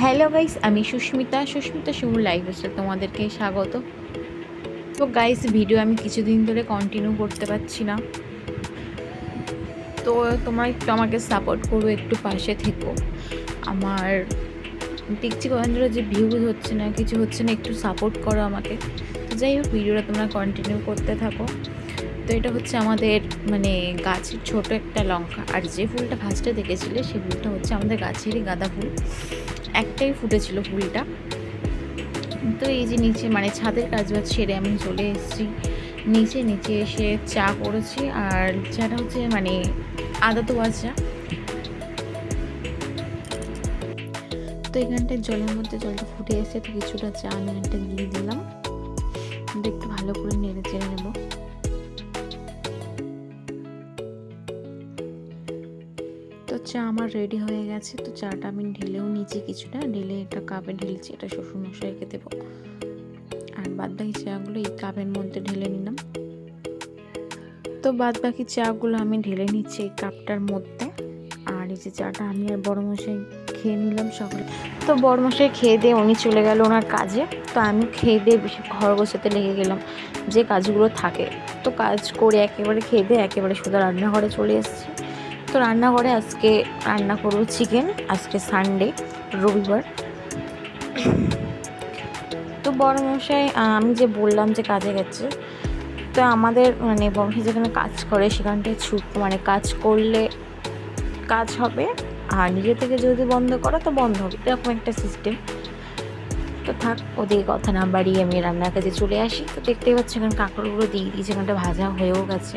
Hello guys আমি সুস্মিতা। সুস্মিতা শিমুর lifestyle তোমাদেরকে স্বাগত। তো গাইস ভিডিও আমি কিছুদিন ধরে কন্টিনিউ করতে পারছি না। তো, তোমরা একটু আমাকে সাপোর্ট করো, একটু পাশে থেকো। আমার, দেখছি কদিন যে ভিউজ হচ্ছে না, কিছু হচ্ছে না, একটু সাপোর্ট করো আমাকে। যাই হোক ভিডিওটা তোমরা কন্টিনিউ করতে থাকো। তো, এটা হচ্ছে আমাদের মানে গাছের ছোট একটা লঙ্কা। আর যে ফুলটা ফার্স্টে দেখেছিলে সেই ফুলটা হচ্ছে আমাদের গাছেরই গাঁদা ফুল। একটাই ফুটেছিল ফুলটা তো এই যে নিচে মানে ছাদের কাজ বাজ সেরে আমি চলে এসেছি। নিচে নিচে এসে চা করেছি আর চাটা হচ্ছে মানে আদা তো চা তো এখানটায় জলের মধ্যে জলটা ফুটে এসে তো কিছুটা চা আমি এখানটা দিয়ে দিলাম। একটু ভালো করে নেড়ে চেড়ে নেব। চা আমার রেডি হয়ে গেছে, তো চাটা আমি ঢেলেও নিয়েছি কিছুটা, ঢেলে একটা কাপে ঢেলেছি, এটা শ্বশুরমশাইকে দেবো। আর বাদ বাকি চাগুলো এই কাপের মধ্যে ঢেলে নিলাম। তো বাদ বাকি চাগুলো আমি ঢেলে নিচ্ছি এই কাপটার মধ্যে। আর এই যে চাটা আমি আর বড় মশাই খেয়ে নিলাম সকালে। তো বড় মশাই খেয়ে দিয়ে উনি চলে গেল ওনার কাজে। তো আমি খেয়ে দিয়ে বেশি ঘর বসাতে লেগে গেলাম, যে কাজগুলো থাকে। তো কাজ করে একেবারে খেয়ে দিয়ে একেবারে সোজা রান্নাঘরে চলে এসেছি। তো রান্নাঘরে আজকে রান্না করব চিকেন আজকে সানডে রবিবার। তো বড় মশাই আমি যে বললাম যে কাজে গেছে, তো আমাদের মানে বংশী যেখানে কাজ করে সেখানটায় ছুট মানে কাজ করলে কাজ হবে, আর নিজে থেকে যদি বন্ধ করো তো বন্ধ হবে, এরকম একটা সিস্টেম তো থাক, ওদিকে কথা না বাড়িয়ে আমি রান্নার কাজে চলে আসি। তো দেখতেই পাচ্ছি এখানে কাঁকড়গুলো দিয়ে দিয়েছি, এখানটা ভাজা হয়েও গেছে।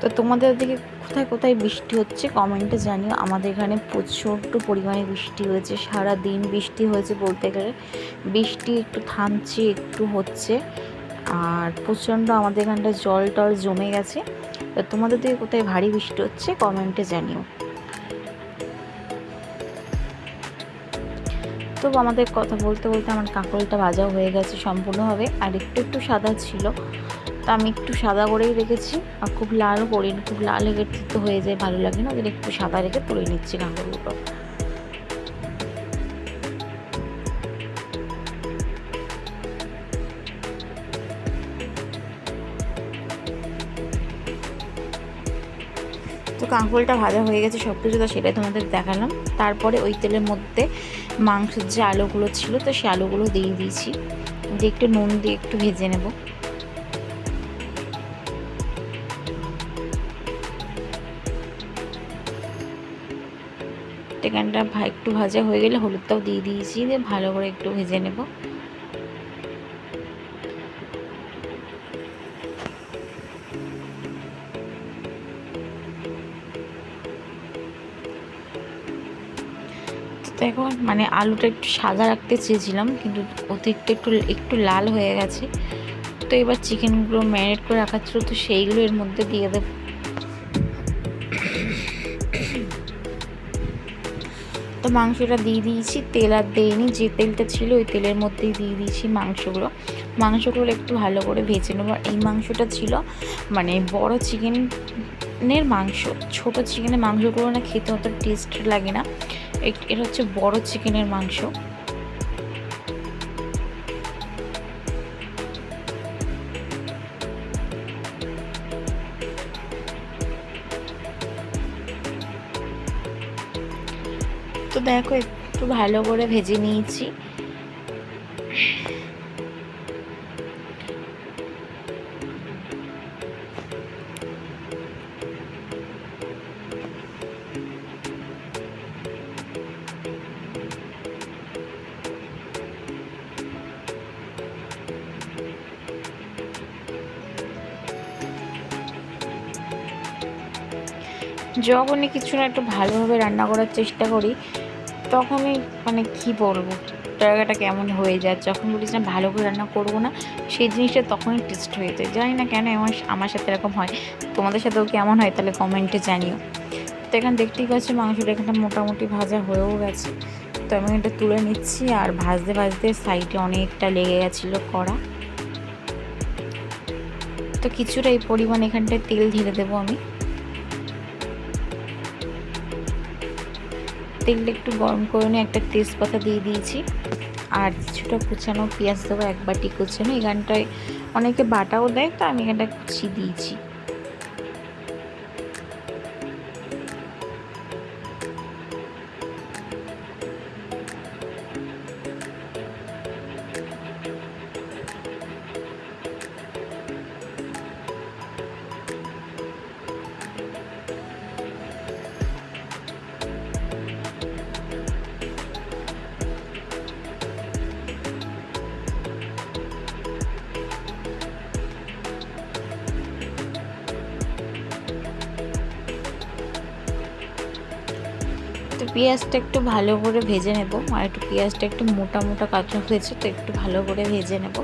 তো তোমাদের দিকে কোথায় কোথায় বৃষ্টি হচ্ছে কমেন্টে জানিও। আমাদের এখানে প্রচণ্ড পরিমাণে বৃষ্টি হয়েছে সারা দিন বৃষ্টি হয়েছে বলতে গেলে। বৃষ্টি একটু থামছে, একটু হচ্ছে। আর প্রচণ্ড আমাদের এখানটা জল টল জমে গেছে। তো তোমাদের দিকে কোথায় ভারী বৃষ্টি হচ্ছে কমেন্টে জানিও। তো আমাদের কথা বলতে বলতে আমার কাঁকরোলটা ভাজাও হয়ে গেছে সম্পূর্ণভাবে। আর একটু একটু সাদা ছিল। তো আমি একটু সাদা করেই রেখেছি। আর খুব লালও করিনি খুব লাল হয়ে তো হয়ে যায়, ভালো লাগে না। ওদের একটু সাদা রেখে তুলে নিচ্ছি কাঁকরগুলো তো কাঁকরোলটা ভাজা হয়ে গেছে সব কিছু তো সেটাই তোমাদের দেখালাম। তারপরে ওই তেলের মধ্যে মাংসের যে আলুগুলো ছিল, তো সে আলুগুলো দিয়ে দিয়েছি। দিয়ে একটু নুন দিয়ে একটু ভেজে নেব। চিকেনটা একটু ভাজা হয়ে গেলে হলুদটাও দিয়ে দিয়েছি, দিয়ে ভালো করে একটু ভেজে নেব। দেখো মানে আলুটা একটু সাদা রাখতে চেয়েছিলাম, কিন্তু অতিরিক্ত একটু একটু লাল হয়ে গেছে। তো এবার চিকেনগুলো ম্যারিনেট করে রাখার ছিল তো সেইগুলো এর মধ্যে দিয়ে দেবো। মাংসটা দিয়ে দিয়েছি। তেল আর দিইনি, যে তেলটা ছিল ওই তেলের মধ্যেই দিয়ে দিয়েছি মাংসগুলো। মাংসগুলো একটু ভালো করে ভেজে নেব। এই মাংসটা ছিল মানে বড় চিকেনের মাংস। ছোট চিকেনের মাংসগুলো না খেতে অত টেস্ট লাগে না। এটা হচ্ছে বড় চিকেনের মাংস। দেখো, একটু ভালো করে ভেজে নিয়েছি। যখনই কিছু না একটু ভালোভাবে রান্না করার চেষ্টা করি তখনই মানে কি বলব? তরকারিটা কেমন হয়ে যায়, যখন বলিস না ভালো করে রান্না করব না, সেই জিনিসটা তখনই টেস্ট হয়ে যায়। জানি না কেন আমার আমার সাথে এরকম হয়। তোমাদের সাথেও কেমন হয় তাহলে কমেন্টে জানিও। তো এখানে দেখতেই পাচ্ছি মাংসটা এখানে মোটামুটি ভাজা হয়েও গেছে। তো আমি এটা তুলে নিচ্ছি আর ভাজতে ভাজতে সাইডে অনেকটা লেগে গেছিল কড়া। তো কিছুটা এই পরিমাণ এখানটায় তেল ঢেলে দেবো আমি। তেলটা একটু গরম করে নিয়ে একটা তেজপাতা দিয়ে দিয়েছি। আর কিছুটা কুচানো পেঁয়াজ দেবো, এক বাটি কুচানো। এখানটায় অনেকে বাটাও দেয়, তো আমি এখানটা কুচি দিয়েছি। তো পেঁয়াজটা একটু ভালো করে ভেজে নেব। আর একটু পেঁয়াজটা একটু মোটা মোটা কাঁচা হয়েছে, তো একটু ভালো করে ভেজে নেব।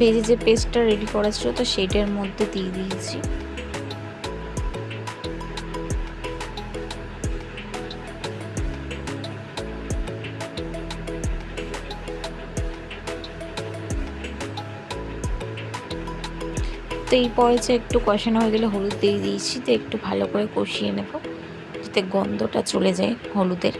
ভেজে যে পেস্টটা রেডি করা ছিল, তো সেইটার মধ্যে দিয়ে দিয়েছি। তো এই পয়সা একটু কষানো হয়ে গেলে হলুদ দিয়ে দিয়েছি, তো একটু ভালো করে কষিয়ে নেব। যাতে গন্ধটা চলে যায় হলুদের।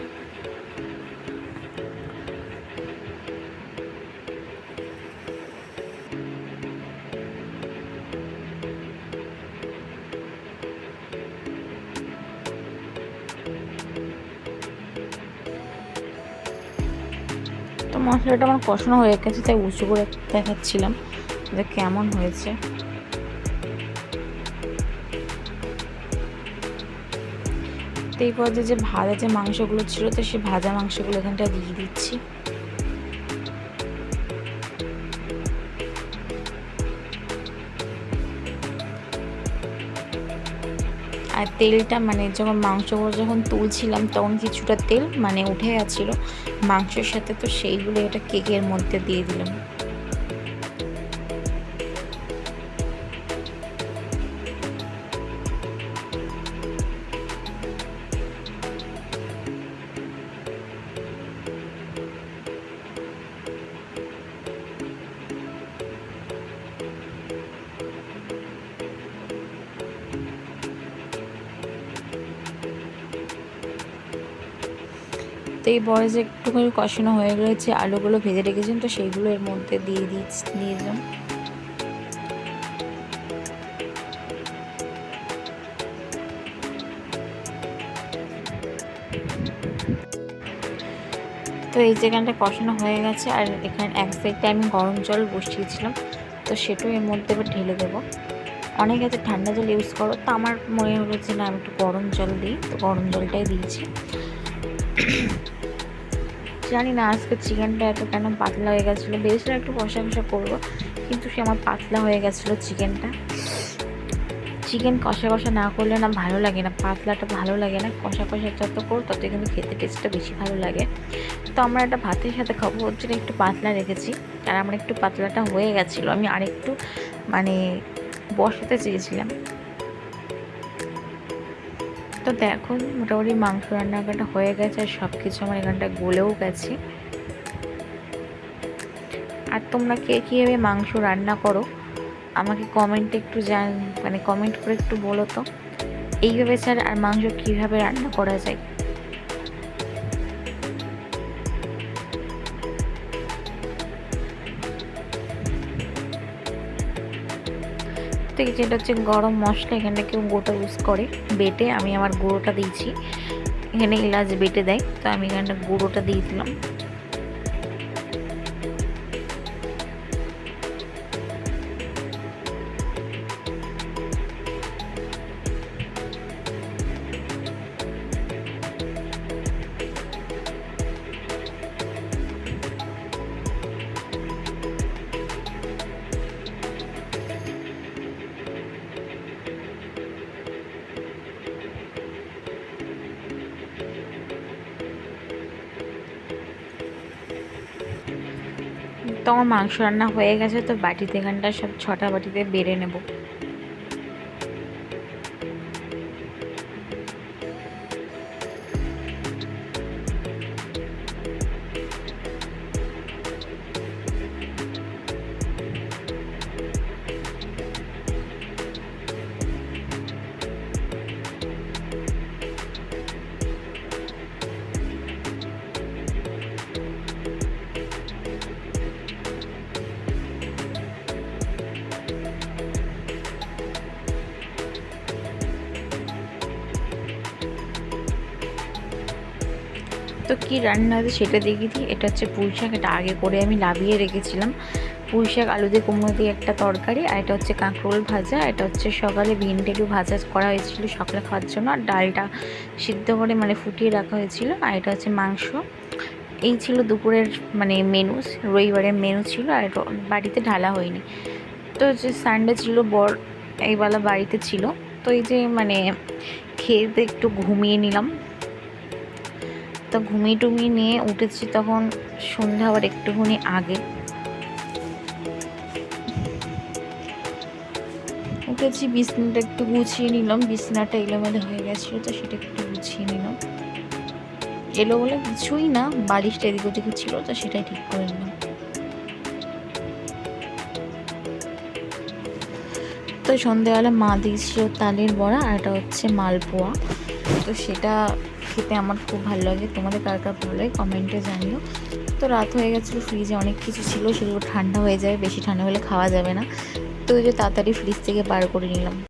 তো মশলাটা আমার কষানো হয়ে গেছে, তাই উঁচু করে দেখাচ্ছিলাম যে কেমন হয়েছে। তো এই পর্যায়ে যে ভাজা যে মাংসগুলো ছিল, তো সেই ভাজা মাংসগুলো এখানটা দিয়ে দিচ্ছি। আর তেলটা মানে যখন মাংসগুলো যখন তুলছিলাম, তখন কিছুটা তেল মানে উঠে গেছিল। মাংসের সাথে তো সেইগুলো এটা কেকের মধ্যে দিয়ে দিলাম। এই বয়সে একটুখানি কষানো হয়ে গেছে, আলুগুলো ভেজে রেখেছেন, তো সেইগুলো এর মধ্যে দিয়ে দিয়ে দিয়ে দিলাম। তো এই জায়গাটা কষানো হয়ে গেছে, আর এখানে এক সাইডে আমি গরম জল বসিয়েছিলাম, তো সেটাও এর মধ্যে এবার ঢেলে দেবো। অনেক আছে ঠান্ডা জল ইউজ করো, তো আমার মনে হলো যে না, আমি একটু গরম জল দিই, তো গরম জলটাই দিয়েছি। জানি না, আজকে চিকেনটা এত কেন পাতলা হয়ে গেছিল। ভেবেছিলাম একটু কষা কষা করব, কিন্তু সে আমার পাতলা হয়ে গেছিল চিকেনটা। চিকেন কষা কষা না করলে না ভালো লাগে না, পাতলাটা ভালো লাগে না, কষা কষা যত করো তত কিন্তু খেতে টেস্টটা বেশি ভালো লাগে। তো আমরা একটা ভাতের সাথে খাব, ওর জন্য একটু পাতলা রেখেছি, আর আমার একটু পাতলাটা হয়ে গেছিল। আমি আরেকটু মানে বসাতে চেয়েছিলাম। তো দেখো, মোটামুটি মাংস রান্নাঘাটা হয়ে গেছে আর সব কিছু আমার এখানটা গলেও গেছে। আর তোমরা কে কীভাবে মাংস রান্না করো, আমাকে কমেন্টে একটু জান মানে কমেন্ট করে একটু বলো তো। এইভাবে স্যার আর মাংস কীভাবে রান্না করা যায়? থেকে যেটা হচ্ছে গরম মশলা এখানে কেউ গোটা ইউজ করে। বেটে আমি আমার গুঁড়োটা দিয়েছি। এখানে এলাচ বেটে দেয়, তো আমি এখানটা গুঁড়োটা দিয়ে দিলাম। তো আমার মাংস রান্না হয়ে গেছে তো বাটিতে এখানটা সব ছটা বাটিতে বেড়ে নেব। কী রান্না আছে সেটা দেখিয়ে দিই। এটা হচ্ছে পুঁই শাক, এটা আগে করে আমি লাভিয়ে রেখেছিলাম। পুঁই শাক, আলু দিয়ে কুমড়ো দিয়ে একটা তরকারি, আর এটা হচ্ছে কাঁকরোল ভাজা, এটা হচ্ছে সকালে ভিন্ডি আলু ভাজা করা হয়েছিল সকালে খাওয়ার জন্য, আর ডালটা সিদ্ধ করে মানে ফুটিয়ে রাখা হয়েছিল, আর এটা হচ্ছে মাংস। এই ছিল দুপুরের মানে মেনু রবিবারের মেনু ছিল, আর বাড়িতে ঢালা হয়নি। তো যে সানডে ছিল, বর এইবেলা বাড়িতে ছিল, তো এই যে মানে খেয়ে একটু ঘুমিয়ে নিলাম। তো ঘুমিয়ে টুমিয়ে নিয়ে উঠেছি তখন সন্ধ্যা আবার একটুখানি আগে। উঠেছি, বিছনাটা একটু গুছিয়ে নিলাম। বিছনাটা এলোমেলো হয়ে গেছিল, তো সেটা একটু গুছিয়ে নিলাম। এলো বলে কিছুই না, বালিশটা এদিক ওদিক ছিল, তো সেটাই ঠিক করে নিলাম। তো সন্ধ্যেবেলা মা দিয়েছিল তালের বড়া, আর এটা হচ্ছে মালপোয়া। তো সেটা খেতে আমার খুব ভালো লাগে। তোমাদের কার কার ভালো লাগে কমেন্টে জানিও। তো রাত হয়ে গেছিল ফ্রিজে অনেক কিছু ছিল, সেগুলো ঠান্ডা হয়ে যায়, বেশি ঠান্ডা হলে খাওয়া যাবে না। তো ওই যে তাড়াতাড়ি ফ্রিজ থেকে বার করে নিলাম।